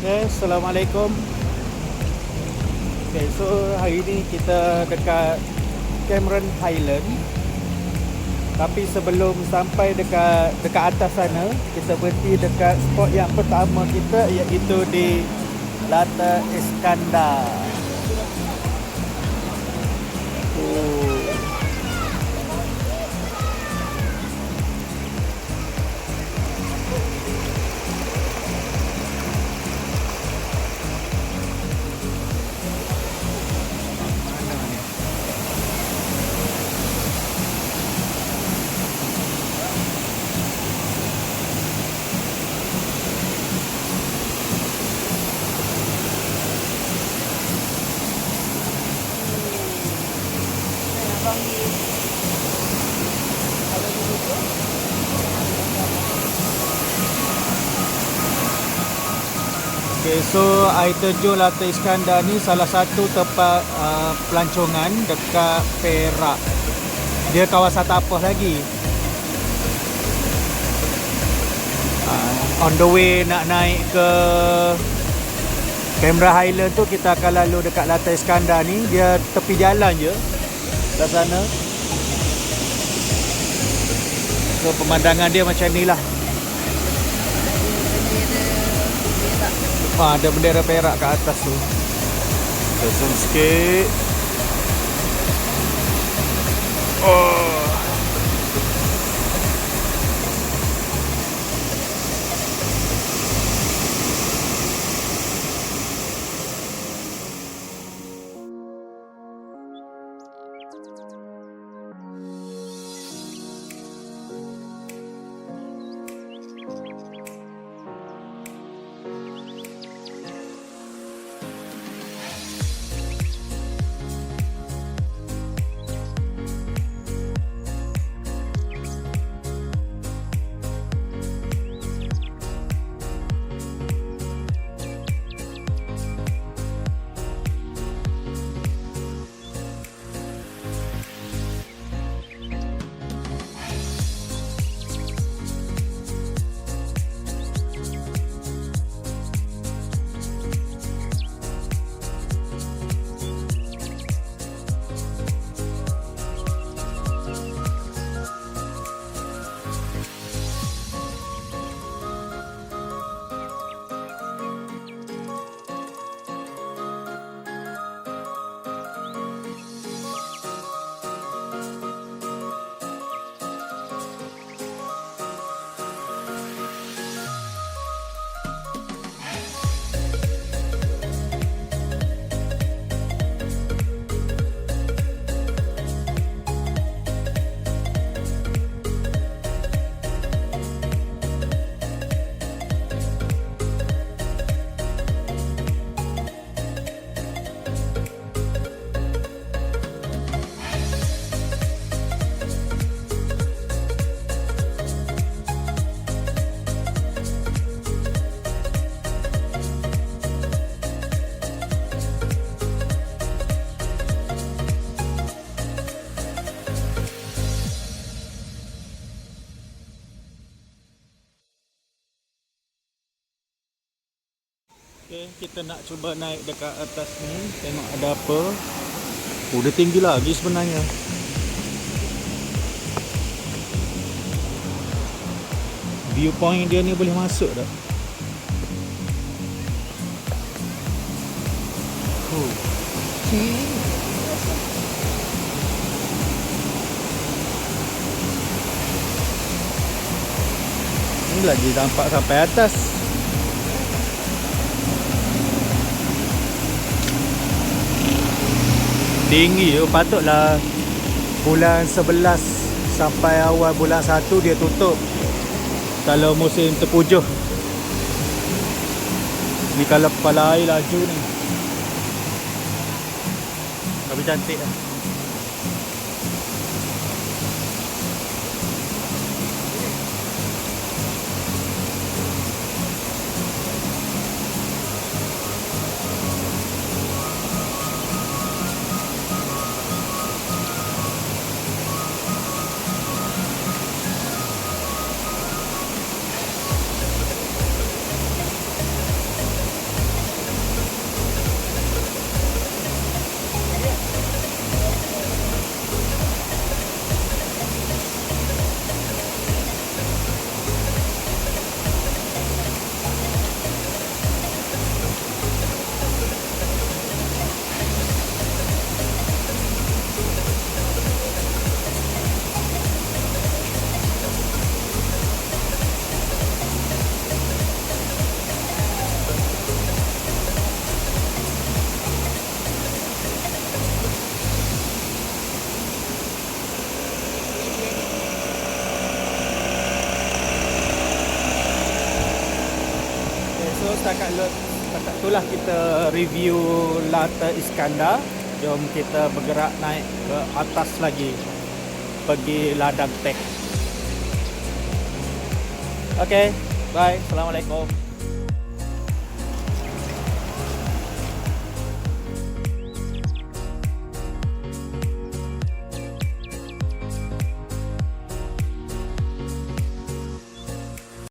Okay, Assalamualaikum. Okay, so hari ni kita dekat Cameron Highland. Tapi sebelum sampai dekat dekat atas sana Kita berhenti dekat spot yang pertama kita Iaitu di Lata Iskandar. Oh. Okay, so air terjun Lata Iskandar ni salah satu tempat uh, pelancongan dekat Perak. Dia kawasan tapas lagi. Uh, on the way nak naik ke Canberra Highland tu kita akan lalu dekat Lata Iskandar ni. Dia tepi jalan je. Kat sana. So pemandangan dia macam ni lah. Ah, ada bendera perak kat atas tu. Kita zoom sikit. Oh. Okay, kita nak cuba naik dekat atas ni Tengok ada apa Oh, dia tinggi lagi sebenarnya Viewpoint dia ni boleh masuk tak? Oh. Ni lagi nampak sampai atas tinggi tu patutlah. Bulan 11 sampai awal bulan 1 dia tutup. Kalau musim terpujuh. Ni kalau kepala air laju ni. Tapi cantik lah setakat lot setakat itulah kita review Lata Iskandar. Jom kita bergerak naik ke atas lagi. Pergi ladang tek. Okay, bye. Assalamualaikum.